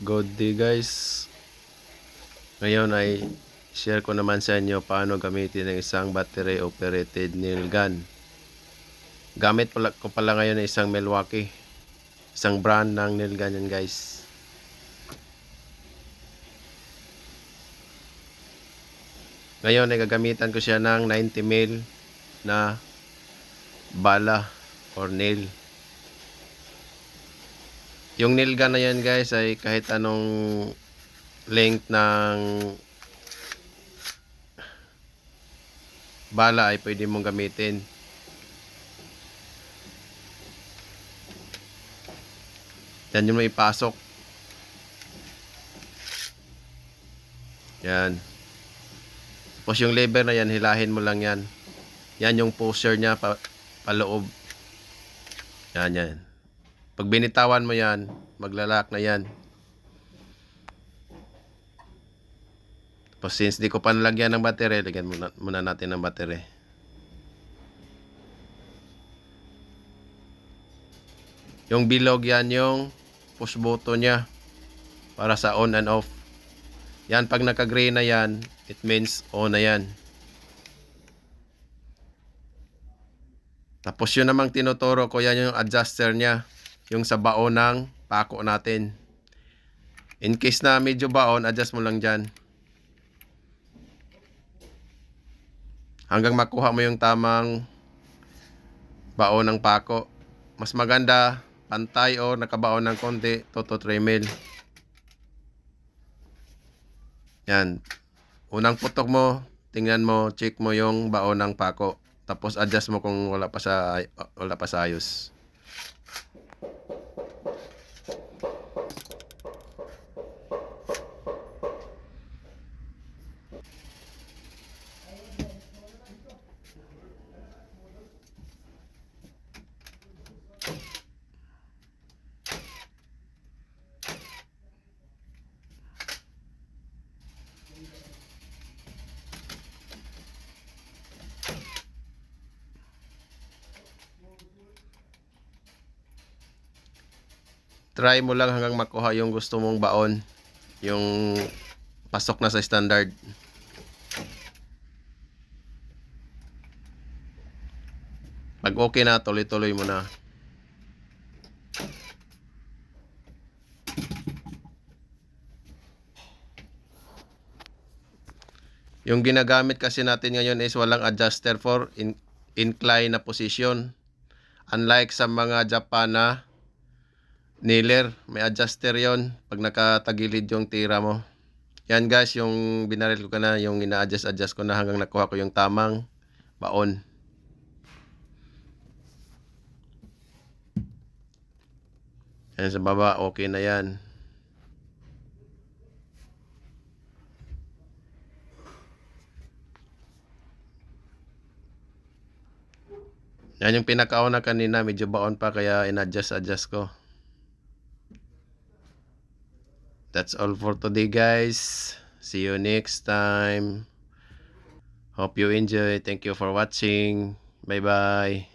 Good day guys. Ngayon ay share ko naman sa inyo paano gamitin ang isang battery operated nail gun. Gamit pala, ko pala ngayon ng isang Milwaukee. Isang brand ng nail gun yan guys. Ngayon ay gagamitan ko siya ng 90 mil na bala or nail. Yung nail na yan guys ay kahit anong length ng bala ay pwede mong gamitin. Yan yung may ipasok. Yan. Tapos yung lever na yan, hilahin mo lang yan. Yan yung pusher niya pa, paloob. Yan, yan. Pag binitawan mo yan, maglalak na yan. Tapos since di ko pa nalagyan ng battery, lagyan muna, muna natin ng battery. Yung bilog yan yung push button niya para sa on and off. Yan, pag naka-gray na yan, it means on na yan. Tapos yun namang tinuturo ko, yan yung adjuster niya. Yung sa baon ng pako natin. In case na medyo baon, adjust mo lang dyan. Hanggang makuha mo yung tamang baon ng pako. Mas maganda, pantay o nakabaon ng konti, 2 to 3 mil. Yan. Unang putok mo, tingnan mo, check mo yung baon ng pako. Tapos adjust mo kung wala pa sa wala pa sa ayos. Try mo lang hanggang makuha yung gusto mong baon. Yung pasok na sa standard. Pag okay na, tuloy-tuloy mo na. Yung ginagamit kasi natin ngayon is walang adjuster for in, incline na position. Unlike sa mga Japan na nailer, may adjuster yon pag nakatagilid yung tira mo. Yan guys, yung binaril ko ka na, yung ina-adjust-adjust ko na hanggang nakuha ko yung tamang baon. Yan sa baba, okay na yan. Yan yung pinakauna kanina, medyo baon pa kaya in-adjust-adjust ko. That's all for today guys. See you next time. Hope you enjoy. Thank you for watching. Bye bye.